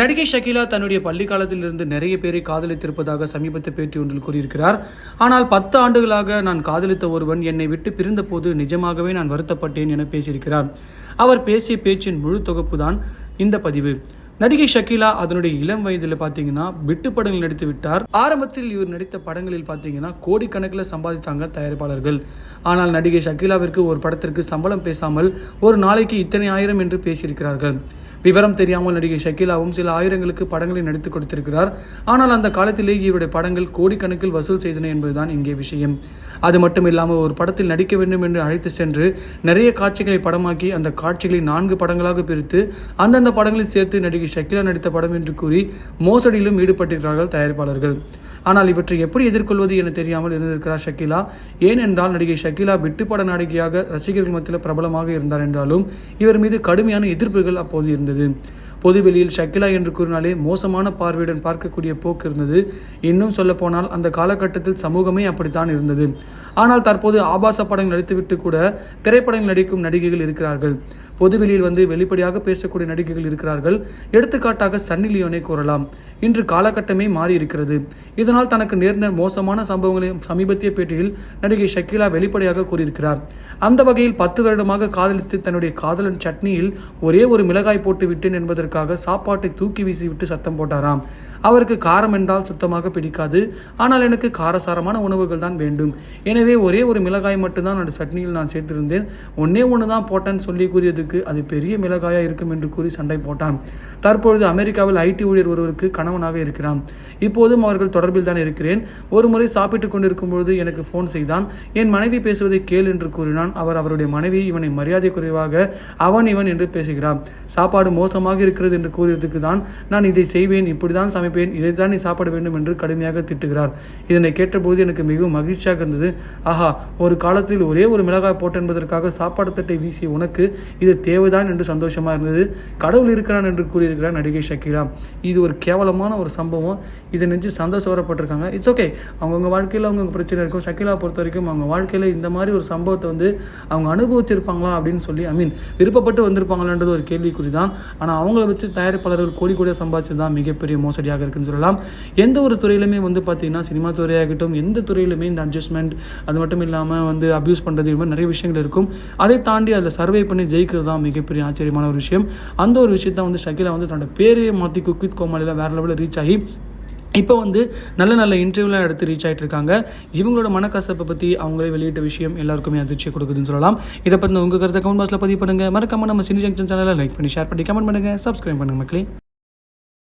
நடிகை ஷகிலா தன்னுடைய பள்ளி காலத்திலிருந்து நிறைய பேரை காதலித்திருப்பதாக சமீபத்த பேட்டி ஒன்றில் கூறியிருக்கிறார். ஆனால் பத்து ஆண்டுகளாக நான் காதலித்த ஒருவன் என்னை விட்டு பிரிந்தபோது நிஜமாகவே நான் வருத்தப்பட்டேன் என பேசியிருக்கிறார். அவர் பேசிய பேச்சின் முழு தொகுப்பு தான் இந்த பதிவு. நடிகை ஷக்கீலா அதனுடைய இளம் வயதில் பார்த்தீங்கன்னா விட்டு படங்கள் நடித்து விட்டார். ஆரம்பத்தில் இவர் நடித்த படங்களில் பார்த்தீங்கன்னா கோடிக்கணக்கில் சம்பாதிச்சாங்க தயாரிப்பாளர்கள். ஆனால் நடிகை ஷக்கீலாவிற்கு ஒரு படத்திற்கு சம்பளம் பேசாமல் ஒரு நாளைக்கு இத்தனை ஆயிரம் என்று பேசியிருக்கிறார்கள். விவரம் தெரியாமல் நடிகை ஷக்கீலாவும் சில ஆயிரங்களுக்கு படங்களை நடித்து கொடுத்திருக்கிறார். ஆனால் அந்த காலத்திலே இவருடைய படங்கள் கோடிக்கணக்கில் வசூல் செய்தன என்பதுதான் இங்கே விஷயம். அது மட்டும் இல்லாமல் ஒரு படத்தில் நடிக்க வேண்டும் என்று அழைத்து சென்று நிறைய காட்சிகளை படமாக்கி அந்த காட்சிகளை நான்கு படங்களாக பிரித்து அந்தந்த படங்களில் சேர்த்து நடிகை ஷக்கீலா நடித்த படம் என்று கூறி மோசடியிலும் ஈடுபட்டிருக்கிறார்கள் தயாரிப்பாளர்கள். ஆனால் இவற்றை எப்படி எதிர்கொள்வது என தெரியாமல் இருந்திருக்கிறார் ஷக்கீலா. ஏனென்றால் நடிகை ஷக்கீலா விட்டுப்பட நாயகியாக ரசிகர்கள் மத்தியில் பிரபலமாக இருந்தார் என்றாலும் இவர் மீது கடுமையான எதிர்ப்புகள் அப்போது இருந்தது. 그 러. பொதுவெளியில் ஷக்கிலா என்று கூறினாலே மோசமான பார்வையுடன் பார்க்கக்கூடிய போக்கு இருந்தது. இன்னும் சொல்ல போனால் அந்த காலகட்டத்தில் சமூகமே அப்படித்தான் இருந்தது. ஆனால் தற்போது ஆபாச படங்கள் நடித்துவிட்டு கூட திரைப்படங்கள் நடிக்கும் நடிகைகள் இருக்கிறார்கள். பொதுவெளியில் வந்து வெளிப்படையாக பேசக்கூடிய நடிகைகள் இருக்கிறார்கள். எடுத்துக்காட்டாக சன்னி லியோனை கூறலாம். இன்று காலகட்டமே மாறி இருக்கிறது இதனால் தனக்கு நேர்ந்த மோசமான சம்பவங்களை சமீபத்திய பேட்டியில் நடிகை ஷக்கிலா வெளிப்படையாக கூறியிருக்கிறார். அந்த வகையில் பத்து வருடமாக காதலித்து தன்னுடைய காதலன் சட்னியில் ஒரே ஒரு மிளகாய் போட்டு விட்டேன் என்பதற்கு என்பதற்காக சாப்பாட்டை தூக்கி வீசிவிட்டு சத்தம் போட்டாராம். அவருக்கு காரம் என்றால் சுத்தமாக பிடிக்காது. ஆனால் எனக்கு காரசாரமான உணவுகள் தான் வேண்டும். எனவே ஒரே ஒரு மிளகாய் மட்டும்தான் அந்த சட்னியில் நான் சேர்த்திருந்தேன். ஒன்னே ஒன்று தான் போட்டேன்னு சொல்லி கூறியதுக்கு அது பெரிய மிளகாயாக இருக்கும் என்று கூறி சண்டை போட்டான். தற்பொழுது அமெரிக்காவில் ஐடி ஊழியர் ஒருவருக்கு கணவனாக இருக்கிறான். இப்போதும் அவர்கள் தொடர்பில் தான் இருக்கிறேன். ஒரு முறை சாப்பிட்டுக் கொண்டிருக்கும் பொழுது எனக்கு ஃபோன் செய்தான். என் மனைவி பேசுவதை கேள் என்று கூறினான். அவர் அவருடைய மனைவி இவனை மரியாதை குறைவாக அவன் இவன் என்று பேசுகிறான் சாப்பாடு மோசமாக இருக்கிறது என்று கூறியதுக்கு தான் நான் இதை செய்வேன் இப்படி தான் சமைப்பேன் இதைத்தான் நீ சாப்பிட வேண்டும் என்று கடுமையாக திட்டுகிறார். இதனை கேட்டபோது எனக்கு மிகவும் மகிழ்ச்சியாக இருந்தது. ஆஹா ஒரு காலத்தில் ஒரே ஒரு மிளகாய் போட்டென்பதற்காக சாப்பாடு தட்டை வீசிய உனக்கு இது தேவைதான் என்று சந்தோஷமாக இருந்தது. கடவுள் இருக்கிறான் என்று கூறியிருக்கிறார் நடிகை ஷக்கீரா இது ஒரு கேவலமான ஒரு சம்பவம். இதை நினைச்சு சந்தோஷப்பட்டிருக்காங்க இட்ஸ் ஓகே அவங்கவுங்க வாழ்க்கையில் அவங்கவுங்க பிரச்சனை இருக்கும். ஷக்கீலா பொறுத்த வரைக்கும் அவங்க வாழ்க்கையில் இந்த மாதிரி ஒரு சம்பவத்தை வந்து அவங்க அனுபவிச்சிருப்பாங்களா அப்படின்னு சொல்லி ஐ மீன் விருப்பப்பட்டு வந்திருப்பாங்களான்றது ஒரு கேள்விக்குறி தான் ஆனால் அவங்கள வச்சு தயாரிப்பாளர்கள் கோடி கோடியாக சம்பாதிச்சது தான் மிகப்பெரிய மோசடியாக இருக்குன்னு சொல்லலாம். எந்த ஒரு துறையிலுமே வந்து பார்த்தீங்கன்னா சினிமா துறையாகட்டும் எந்த துறையிலுமே இந்த அட்ஜஸ்ட்மெண்ட் அது மட்டும் இல்லாமல் வந்து அப்யூஸ் பண்ணுறது இது மாதிரி நிறைய விஷயங்கள் இருக்கும். அதை தாண்டி அதில் சர்வே பண்ணி ஜெயிக்கிறது தான் மிகப்பெரிய ஆச்சரியமான ஒரு விஷயம். அந்த ஒரு விஷயத்தை வந்து ஷகிலா வந்து தன்னோட பேரையே மாற்றி குக்வித் கோமாளியில் வேறு லெவலில் ரீச் ஆகி இப்போ வந்து நல்ல நல்ல இன்டர்வியூலாம் எடுத்து ரீச் ஆகிட்டு இருக்காங்க. இவங்களோட மனக்கசப்பை பற்றி அவங்களே வெளியிட்ட விஷயம் எல்லாருக்குமே அதிர்ச்சி கொடுக்குதுன்னு சொல்லலாம். இதை பற்றி உங்கள் கருத்தை கமெண்ட் பாக்ஸில் பதிவு பண்ணுங்கள் மறக்காம நம்ம சினி ஜங்ஷன் சேனலை லைக் பண்ணி ஷேர் பண்ணி கமெண்ட் பண்ணுங்கள் சப்ஸ்கிரைப் பண்ணுங்கள் மக்களே.